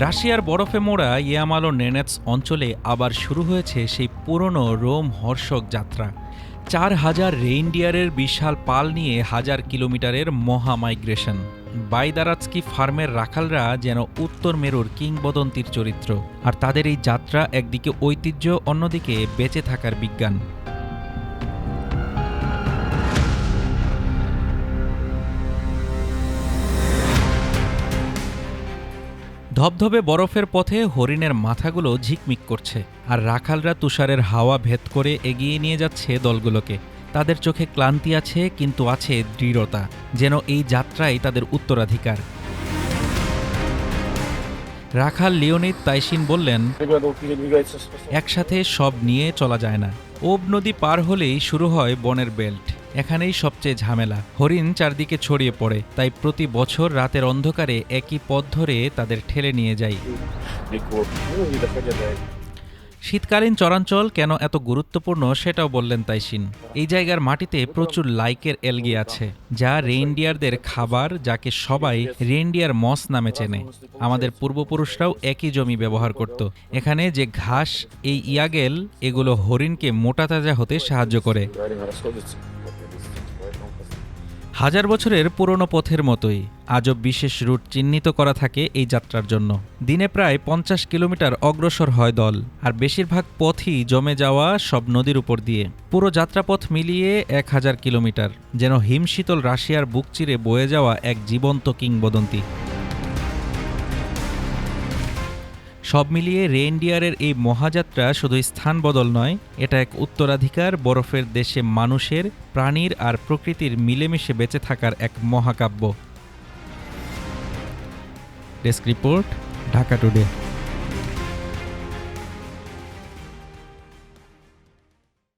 রাশিয়ার বরফে মোড়া ইয়ামালো নেনেটস অঞ্চলে আবার শুরু হয়েছে সেই পুরনো রোম হর্ষক যাত্রা। চার হাজার রেইনডিয়ারের বিশাল পাল নিয়ে হাজার কিলোমিটারের মহা মাইগ্রেশন। বাইদারাৎস্কি ফার্মের রাখালরা যেন উত্তর মেরুর কিংবদন্তির চরিত্র। আর তাদের এই যাত্রা একদিকে ঐতিহ্য, অন্যদিকে বেঁচে থাকার বিজ্ঞান। ধবধবে বরফের পথে হরিণের মাথাগুলো ঝিকমিক করছে, আর রাখালরা তুষারের হাওয়া ভেদ করে এগিয়ে নিয়ে যাচ্ছে দলগুলোকে। তাদের চোখে ক্লান্তি আছে, কিন্তু আছে দৃঢ়তা, যেন এই যাত্রাই তাদের উত্তরাধিকার। রাখাল লিওনিদ তাইসিন বললেন, একসাথে সব নিয়ে চলা যায় না। ওব নদী পার হলেই শুরু হয় বনের বেল্ট। এখানেই সবচেয়ে ঝামেলা। হরিণ চারদিকে ছড়িয়ে পড়ে, তাই প্রতি বছর রাতের অন্ধকারে একই পথ ধরে তাদের ঠেলে নিয়ে যায়। শীতকালীন চরাঞ্চল কেন এত গুরুত্বপূর্ণ সেটাও বললেন তাইসিন। এই জায়গার মাটিতে প্রচুর লাইকের এলগি আছে, যা রেইনডিয়ারদের খাবার যাকে সবাই রেইনডিয়ার মস নামে চেনে। আমাদের পূর্বপুরুষরাও একই জমি ব্যবহার করত। এখানে যে ঘাস, এই ইয়াগেল, এগুলো হরিণকে মোটা তাজা হতে সাহায্য করে। হাজার বছরের পুরনো পথের মতোই আজব বিশেষ রুট চিহ্নিত করা থাকে এই যাত্রার জন্য। দিনে প্রায় পঞ্চাশ কিলোমিটার অগ্রসর হয় দল, আর বেশিরভাগ পথই জমে যাওয়া সব নদীর উপর দিয়ে। পুরো যাত্রাপথ মিলিয়ে এক হাজার কিলোমিটার, যেন হিমশীতল রাশিয়ার বুক চিরে বয়ে যাওয়া এক জীবন্ত কিংবদন্তি। সব মিলিয়ে রেইনডিয়ারের এই মহাযাত্রা শুধু স্থান বদল নয়, এটা এক উত্তরাধিকার, বরফের দেশে মানুষের, প্রাণীর আর প্রকৃতির মিলেমিশে বেঁচে থাকার এক মহাকাব্য। Desk report, Dhaka today.